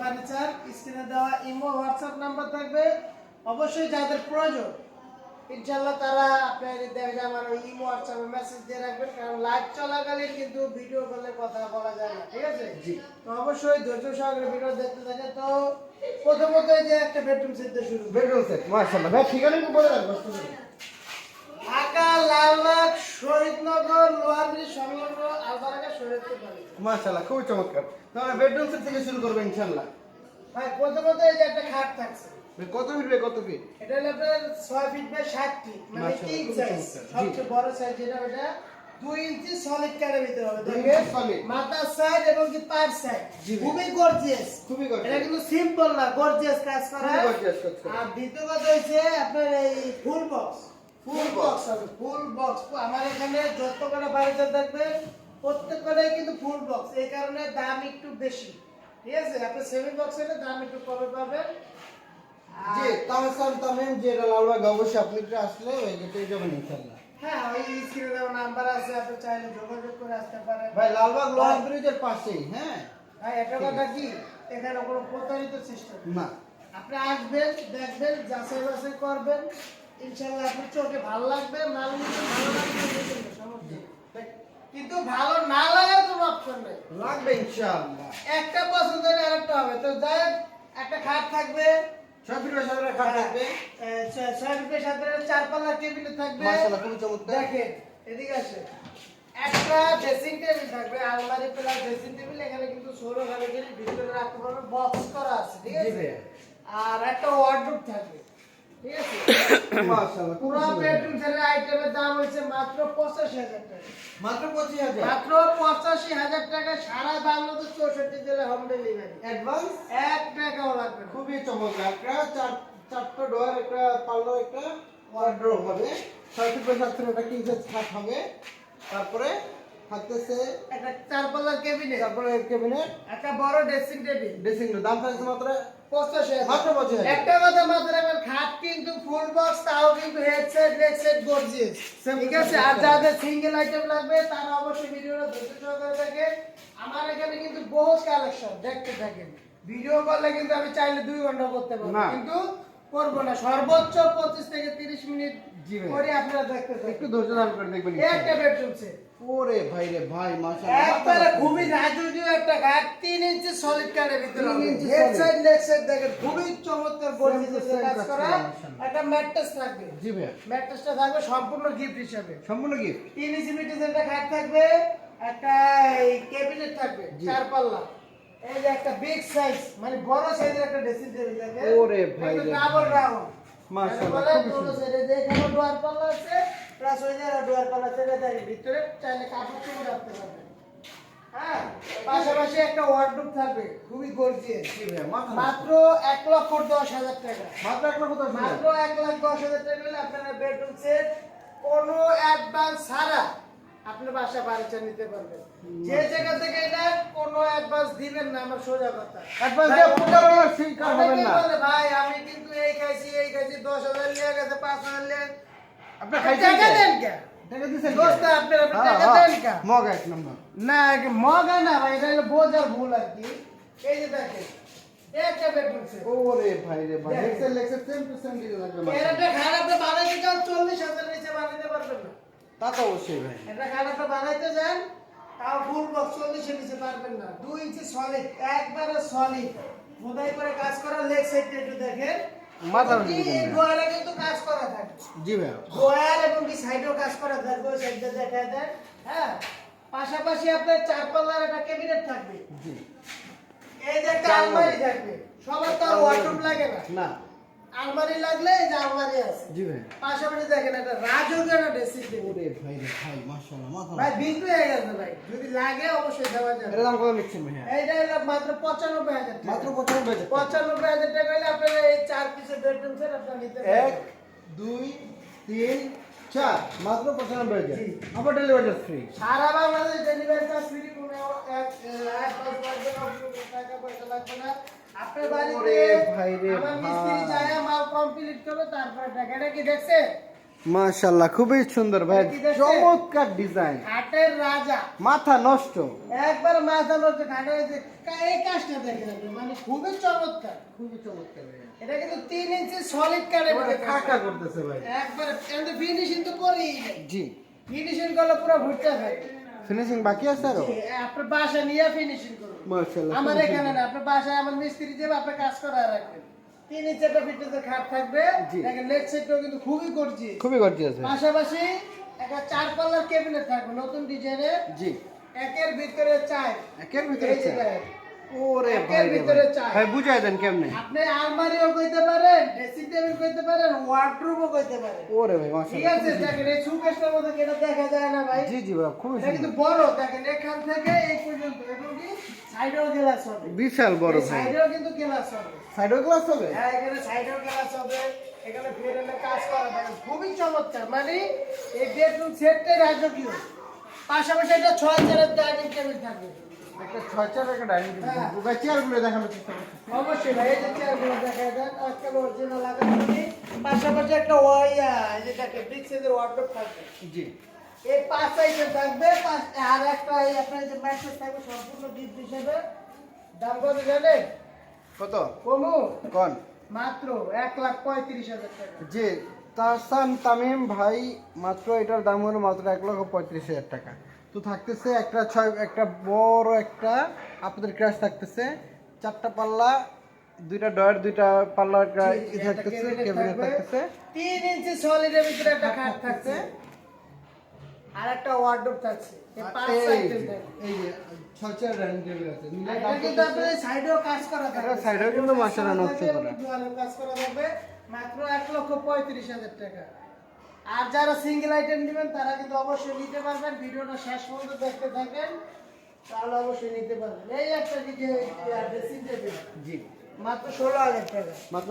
Furniture স্ক্রিনে দেওয়া imo WhatsApp number থাকবে। অবশ্যই যাদের প্রয়োজন ইনশাল্লাহ তারা আপনার দেখা আমার ওই ইমো হোয়াটসঅ্যাপে মেসেজ দিয়ে রাখবেন কারণ লাইভ চলাকালীন কিন্তু ভিডিও কলে কথা বলা যায় না ঠিক আছে? তো অবশ্যই ধৈর্য সহকারে ভিডিও দেখতে থাকে তো প্রথমত এই যে একটা বেডরুম সেট দিয়ে শুরু। বেডরুম সেট মাশাআল্লাহ। ভাই ঠিকানা একটু বলে করে ঢাকা লালবাগ শহীদনগর লোহারবিল সংলগ্ন বাড়ি মাশাআল্লাহ খুবই চমৎকার। তাহলে বেডরুম সেট থেকে শুরু করবেন ইনশাআল্লাহ। ভাই প্রথমত এই যে একটা খাট থাকছে। কত ফিট বাই কত ফিট? এটা হলো আপনার ছয় ফিট বাই ষাট ফিট মানে কিং সাইজ সবচেয়ে বড় সাইজ যেটা ওটা দুই ইঞ্চি সলিড কারের ভিতরে হবে দেখেন। মাথার সাইড এবং কি পার সাইড জি ভাই। খুবই গর্জিয়াস এটা কিন্তু সিম্পল না গর্জিয়াস কাজ করা। খুবই গর্জিয়াস কাজ করা। আর দ্বিতীয় কথা হচ্ছে আপনার এই ফুল বক্স ফুল বক্স হবে ফুল বক্স আমার এখানে যত কটা বাড়িতে থাকবে প্রত্যেক কটাই কিন্তু ফুল বক্স এই কারণে দাম একটু বেশি। ঠিক আছে? আপনি সেমি বক্স হলে দাম একটু কমে পাবেন। জি তাহসান তামিম যেটা লালবাগ অবশ্যই আপনি একটু আসলে ওই যে পেয়ে যাবেন ইনশাআল্লাহ হ্যাঁ ওই স্ক্রিনে দেওয়া নাম্বার আছে আপনি চাইলে যোগাযোগ করে আসতে পারেন। ভাই লালবাগ লোহার ব্রিজের পাশেই হ্যাঁ? ভাই একটা কথা কি? এখানে কোনো প্রতারিত সিস্টেম না। আপনি আসবেন দেখবেন যাচাই বাছাই করবেন। ইনশাল্লাহ আপনার চোখে ভালো লাগবে মাল নিতে ভালো লাগবে সমস্যা। কিন্তু ভালো না লাগার কোনো অপশন নেই। লাগবে ইনশাআল্লাহ। একটা পছন্দ হলে আরেকটা হবে। তো যাই একটা খাট থাকবে। চার পাল্লা টেবিল থাকবে। মাশাআল্লাহ খুবই দেখেন এদিকে আসে। একটা ড্রেসিং টেবিল থাকবে আলমারি প্লাস ড্রেসিং টেবিল এখানে কিন্তু ষোলো ঘরের ভিতরে রাখতে পারবে বক্স করা আছে ঠিক আছে? আর একটা ওয়ার্ডরোব থাকবে। ঠিক আছে মাশাআল্লাহ পুরো বেডরুম সেটের আইটেমের দাম হচ্ছে মাত্র পঁচাশি হাজার টাকা। মাত্র পঁচিশ হাজার? মাত্র পঁচাশি হাজার টাকা সারা বাংলাদেশ হোম ডেলিভারি অ্যাডভান্স টাকাও লাগবে খুবই চমৎকার। একটা চার চারটা একটা পাল্লা একটা ওয়ার্ড্রোব হবে। ছয় ফিট বাই সাত ফিট একটা কিং সাইজ খাট হবে। তারপরে থাকতেছে একটা একটা বড় ড্রেসিং টেবিল ড্রেসিং রুম দাম থাকছে মাত্র পঁচাশি মাত্র পঁচিশ একটা কথা মাথায় রাখবেন খাট কিন্তু ফুল বক্স তাও কিন্তু হেডসেট লেগ গর্জিয়াস ঠিক আছে? আর যাদের সিঙ্গেল আইটেম লাগবে তারা অবশ্যই ভিডিওটা ধৈর্য সহকারে দেখেন। আমার এখানে কিন্তু বহুত কালেকশন দেখতে থাকেন। ভিডিও করলে কিন্তু আমি চাইলে দুই ঘণ্টা করতে পারব। না। কিন্তু করব না সর্বোচ্চ পঁচিশ থেকে তিরিশ মিনিট জি আপনারা দেখতে একটু ধৈর্য ধারণ করে দেখবেন একটা বেডরুম সেট ওরে ভাই রে ভাই একবারে খুবই রাজকীয় একটা ঘাট তিন ইঞ্চি সলিড কার্ডের ভিতরে তিন inch head side leg side দেখেন খুবই চমৎকার গর্জিয়াস কাজ কাজ করা। করা, একটা ম্যাট্রেস থাকবে। জি ভাই ম্যাট্রেসটা থাকবে সম্পূর্ণ গিফট হিসাবে। সম্পূর্ণ গিফট তিন ইঞ্চি মিটার একটা খাট থাকবে একটা ক্যাবিনেট থাকবে। চার পাল্লা। এই যে একটা বিগ সাইজ মানে বড় সাইজের একটা ড্রেসিং টেবিল থাকে ওরে ভাই ডাবল রাউন্ড মাশাআল্লাহ, সুন্দর। সাইডে যে এখানে পাল্লা আছে প্লাস ওই যে ডোয়ার পাল্লা থেকে থাকে ভিতরে চাইলে কাপড় চোপড় রাখতে পারবেন। হ্যাঁ? পাশাপাশি একটা ওয়ার্ডরোব থাকবে খুবই গর্জিয়াস মাত্র এক লক্ষ দশ হাজার টাকা। মাত্র এক লক্ষ মাত্র এক লাখ দশ হাজার টাকা আপনারা বেডরুম সেট কোনো অ্যাডভান্স ছাড়া আপনি বাসা বাড়িটা নিতে পারবেন। যে জায়গা থেকে এটা কোনো অ্যাডভান্স দিবেন না আমার সোজা কথা। অ্যাডভান্স দিয়ে আমার শিকার হবেন না। ভাই আমি কিন্তু এই খাইছি এই খাইছি দশ হাজার লিয়ে গেছে পাঁচ হাজার লিয়ে আপনি খাইছেন টাকা দেন কে? টাকা দিছেন দোস্ত আপনার আপনি টাকা দেন কে? মগ এক নম্বর। না মগা না ভাই এটা হলো বোঝার ভুল আর কি। এই যে দেখেন একটা বেডরুম ওরে ভাই রে ভাই সেম লাগবে এর একটা খারাপ বানাইতে চাও চল্লিশ হাজার নিচে বানাইতে পারবেন না। তা তো অবশ্যই ভাই। একটা খারাপটা বানাইতে যান তাও ফুল বক্স চল্লিশে নিচে পারবেন না। দুই ইঞ্চি সলিড একবারে সলিড মোদাই করে কাজ করা লেগ সাইডটা একটু দেখেন। গোয়ালে কিন্তু কাজ করা থাকে। জি ভাই। গোয়াল এবং কি সাইডেও কাজ করা থাকবে ওই সাইডটা দেখা দেন। হ্যাঁ? পাশাপাশি আপনার চার পাল্লার একটা ক্যাবিনেট থাকবে। জি। এই যে একটা আলমারি থাকবে। সবার তো আর ওয়ার্ডরোব লাগে না। না। আলমারি লাগলে এই যে আলমারি আছে জি ভাই পাশাপাশি দেখেন একটা রাজকীয় একটা ড্রেসিং টেবিল ওরে ভাই রে ভাই মাশাআল্লাহ মাথা ভাই বিক্রি হয়ে গেছে ভাই যদি লাগে অবশ্যই দেওয়া যাবে এর দাম কত লিখছেন ভাই এইটা হলো মাত্র পঁচানব্বই হাজার টাকা মাত্র পঁচানব্বই হাজার টাকা। হলে আপনার এই চার পিসের বেডরুম সেট আপনার নিতে এক পারবেন দুই তিন চার মাত্র পঁচানব্বই হাজার জি। আবার ডেলিভারি ফ্রি সারা বাংলাদেশ ডেলিভারি চার্জ ফ্রি কোনো এক টাকা পয়সা লাগবে না আপনার বাড়িতে ভাই রে আমার মিস্ত্রি যায় মাল কমপ্লিট করবে তারপরে টাকাটা কি দেখছে। মাশাআল্লাহ খুবই সুন্দর ভাই চমৎকার ডিজাইন খাটের রাজা। মাথা নষ্ট। একবার মাথা মধ্যে খাটে এই কাজটা আপনি, মানে খুবই চমৎকার। খুবই চমৎকার ভাইয়া এটা কিন্তু তিন ইঞ্চি সলিড পুরো খাকা করতেছে ভাই। একবার ফিনিশিং তো করেই জি। ফিনিশিং করলে পুরো ভুট্টা থাকে ফিনিশিং বাকি আছে আরও? আপনার বাসা নিয়ে ফিনিশিং করুন। মাশাআল্লাহ আমার এখানে না আপনার বাসায় আমার মিস্ত্রি দেব আপনার কাজ করা রাখবেন। তিন ইঞ্চি ভিতরে ফিটনেসের খাট থাকবে। দেখেন লেগ সেটটাও কিন্তু খুবই গর্জিয়াস খুবই গর্জিয়াস আছে। পাশাপাশি একটা চার পাল্লার ক্যাবিনেট থাকবে নতুন ডিজাইনের জি। একের ভিতরে চাই একের ভিতরে চাই। ওরে ভাই ভিতরে চাই। ভাই বুঝাই দেন কেমনে? আপনি আলমারিও কইতে পারেন ড্রেসিং টেবিল কইতে পারেন ওয়ার্ডরোবও কইতে পারেন। ওরে ভাই ঠিক আছে দেখেন এই সুকেশটার মধ্যে দেখা যায় না ভাই? জি জি ভাই খুবই এটা কিন্তু সুন্দর। বড় দেখেন এখান থেকে এই পর্যন্ত এবং কি সাইডেও গ্লাস হবে। বিশাল বড় ভাই। সাইডেও কিন্তু গ্লাস হবে। সাইডও গ্লাস হবে? হ্যাঁ এখানে সাইডেও গ্লাস হবে এখানে ফ্রেমে কাজ করা দেখেন খুবই চমৎকার মানে এই বেডরুম সেটটাই রাজকীয়। পাশাপাশি একটা ছয় চারের ডাইনিং টেবিল থাকবে। একটা ছয় চার একটা ডাইনিং হ্যাঁ। টেবিল ভাই চেয়ারগুলো চেষ্টা করছি। অবশ্যই ভাই এই যে চেয়ারগুলো আজকাল অরিজিনাল লাগানো। পাশাপাশি একটা ওয়াইয়া এই যে দেখেন বিগ সাইজের ওয়ার্ডরোব থাকবে। জি। এই পাঁচ আইটেম থাকবে পাঁচ আর একটা এই আপনার যে ম্যাট্রেস থাকবে সম্পূর্ণ গিফট হিসেবে দাম কত জানেন? কত? কমু? কোন? মাত্র এক লাখ পঁয়ত্রিশ হাজার টাকা। জি তাহসান তামিম ভাই মাত্র এটার দাম হলো মাত্র এক লক্ষ পঁয়ত্রিশ হাজার টাকা। তো থাকতেছে একটা ছয় একটা বড় একটা আপনাদের ক্রাশ থাকতেছে। চারটা পাল্লা দুইটা ডয়ের দুইটা পাল্লা একটা থাকতেছে ক্যাবিনেট। থাকতেছে। তিন ইঞ্চি সলিডের ভিতরে একটা খাট থাকছে। আর একটা ওয়ার্ডরোব থাকছে। এই পাঁচ থাকবে এই যে ছয় চার ডাইনিং টেবিল আছে। মিলে কিন্তু সাইডেও কাজ করা থাকবে। কিন্তু মাশাআল্লাহ নকশা করা। কাজ করা থাকবে। মাত্র এক লক্ষ পঁয়ত্রিশ হাজার টাকা। আর যারা সিঙ্গেল আইটেম নেবেন তারা কিন্তু অবশ্যই নিতে পারবেন। ভিডিওটা শেষ পর্যন্ত দেখতে থাকেন তাহলে অবশ্যই নিতে পারবেন। এই একটা টেবিল জি। মাত্র ষোলো হাজার টাকা। মাত্র